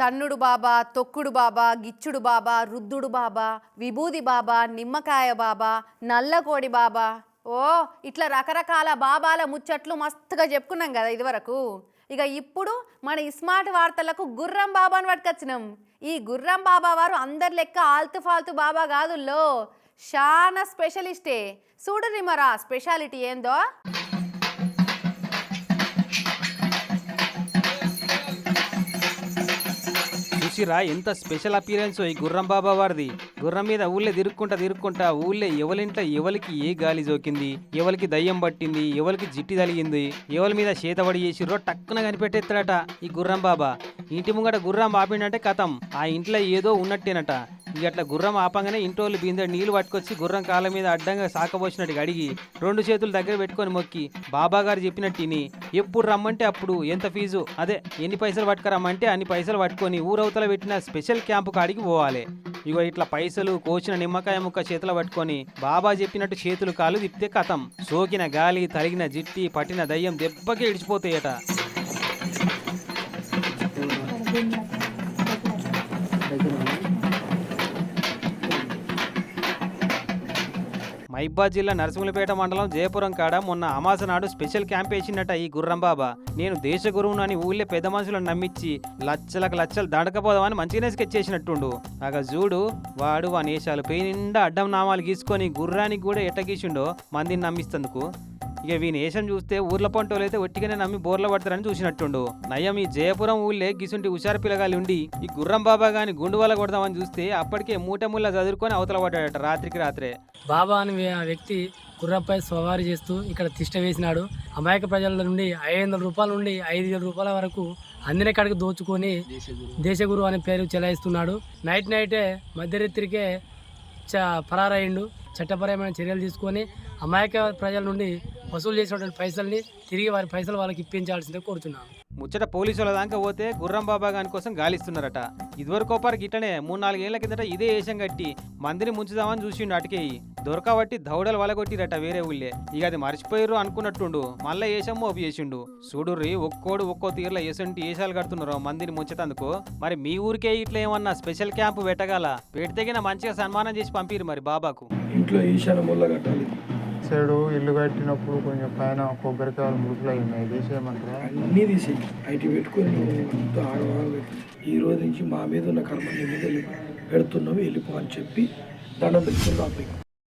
తన్నుడు బాబా తొక్కుడు బాబా గిచ్చుడు బాబా రుద్దుడు బాబా విభూది బాబా నిమ్మకాయ బాబా నల్లకోడి బాబా. ఓ ఇట్లా రకరకాల బాబాల ముచ్చట్లు మస్తుగా చెప్పుకున్నాం కదా ఇదివరకు. ఇక ఇప్పుడు మన ఇస్మార్ట్ వార్తలకు గుర్రం బాబాను పట్టుకొచ్చినాం. ఈ గుర్రం బాబా వారు అందరి లెక్క ఆల్తు ఫాల్తు బాబా కాదుల్లో. చాలా స్పెషలిస్టే. చూడరి మరా స్పెషాలిటీ ఏందో? చూసిరా ఎంత స్పెషల్ అపీరెన్స్ ఈ గుర్రం బాబా వారిది. గుర్రం మీద ఊళ్ళే తిరుక్కుంటా తిరుక్కుంటా ఊళ్ళే ఎవలింట ఎవరికి ఏ గాలి జోకింది ఎవరికి దయ్యం పట్టింది ఎవరికి జిట్టి తలిగింది ఎవరి మీద చేతబడి చేసిర్రో టక్కున కనిపెట్టేస్తాడట ఈ గుర్రం బాబా. ఇంటి ముంగట గుర్రం బాపిండంటే కథం. ఆ ఇంట్లో ఏదో ఉన్నట్టేనట. ఇక అట్లా గుర్రం ఆపంగానే ఇంటోళ్ళు బిందె నీళ్ళు పట్టుకొచ్చి గుర్రం కాళ్ళ మీద అడ్డంగా సాకబోసినట్టు అడిగి రెండు చేతులు దగ్గర పెట్టుకొని మొక్కి బాబా గారు చెప్పినట్టు తిని ఎప్పుడు రమ్మంటే అప్పుడు ఎంత ఫీజు? అదే ఎన్ని పైసలు పట్టుకురమ్మంటే అన్ని పైసలు పట్టుకొని ఊరవతల పెట్టిన స్పెషల్ క్యాంపు కాడికి పోవాలి. ఇగో ఇట్లా పైసలు కోసిన నిమ్మకాయ ముక్క చేతిలో పట్టుకొని బాబా చెప్పినట్టు చేతులు కాలు తిప్పితే కథం సోకిన గాలి తరిగిన జిట్టి పట్టిన దయ్యం దెబ్బకి ఇడిచిపోతాయట. మహిబాద్ జిల్లా నరసింహులపేట మండలం జయపురం కాడ మొన్న అమాస నాడు స్పెషల్ క్యాంప్ వేసిందట ఈ గుర్రం బాబా. నేను దేశ గురువును అని ఊళ్ళే పెద్ద మనుషులను నమ్మించి లచ్చలకు లచ్చలు దండకపోదామని మంచిగానే స్కెచ్ చేసినట్టుండు అగ చూడు వాడు వా నేషాలు పై నిండా అడ్డం నామాలు గీసుకొని గుర్రానికి కూడా ఎట్ట గీసిండో మందిని నమ్మిస్తందుకు. ఇక వీని వేషం చూస్తే ఊర్ల పంటోలు అయితే ఒట్టిగానే నమ్మి బోర్ల పడతారని చూసినట్టుండు. నయం ఈ జయపురం ఊళ్ళే గిసుంటి హుషారు పిల్లగాలి ఉండి ఈ గుర్రం బాబా గాని గుండు వల్ల కొడదామని చూస్తే అప్పటికే మూట చదువుకొని అవతల పడ్డాడట రాత్రికి రాత్రే. బాబా అని ఆ వ్యక్తి గుర్రంపై సవారీ చేస్తూ ఇక్కడ తిష్ట వేసినాడు. అమాయక ప్రజల నుండి ఐదు వందల రూపాయల నుండి ఐదు వేల రూపాయల వరకు అందిన కాడికి దోచుకొని దేశగురు అనే పేరు చెలాయిస్తున్నాడు. నైట్ నైటే మధ్యరాత్రికే చ పరారయ్యిండు చట్టపరమైన చర్యలు తీసుకొని అమాయక ప్రజల నుండి వసూలు చేసినటువంటి పైసల్ని తిరిగి వారి పైసలు వాళ్ళకి ఇప్పించాల్సిందే కోరుతున్నాను. ముచ్చట పోలీసుల దాకా పోతే గుర్రం బాబా గాని కోసం గాలిస్తున్నారట. ఇదివరకు ఒకరు గిట్టనే మూడు నాలుగేళ్ళ కిందట ఇదే వేషం కట్టి మందిని ముంచుదామని చూసిండు అటుకేయి దొరకబట్టి దౌడలు వలగొట్టిరట వేరే ఊళ్ళే. ఇక అది మర్చిపోయారు అనుకున్నట్టుండు. మళ్ళా వేషం మోపు చేసిండు. చూడుర్రి ఒక్కోడు ఒక్కో తీర్ల ఎసంటి వేషాలు కడుతున్నారు మందిని ముంచేతందుకు మరి మీ ఊరికే ఇట్లా ఏమన్నా స్పెషల్ క్యాంపు పెట్టగల? పెడితేగిన మంచిగా సన్మానం చేసి పంపిరు మరి బాబాకు. ఇంట్లో ఈశాన ముళ్ళ కట్టాలి. సైడు ఇల్లు కట్టినప్పుడు కొంచెం పైన కొబ్బరికాయలు మురుకులు అయినాయి తీసేయమంటారా? అన్నీ తీసి అటు పెట్టుకొని ఆడవాళ్ళు ఈ రోజు నుంచి మా మీద ఉన్న కర్మ నీ మీద వెళ్ళి పెడుతున్నావు వెళ్ళిపో అని చెప్పి దండం పెట్టుకుని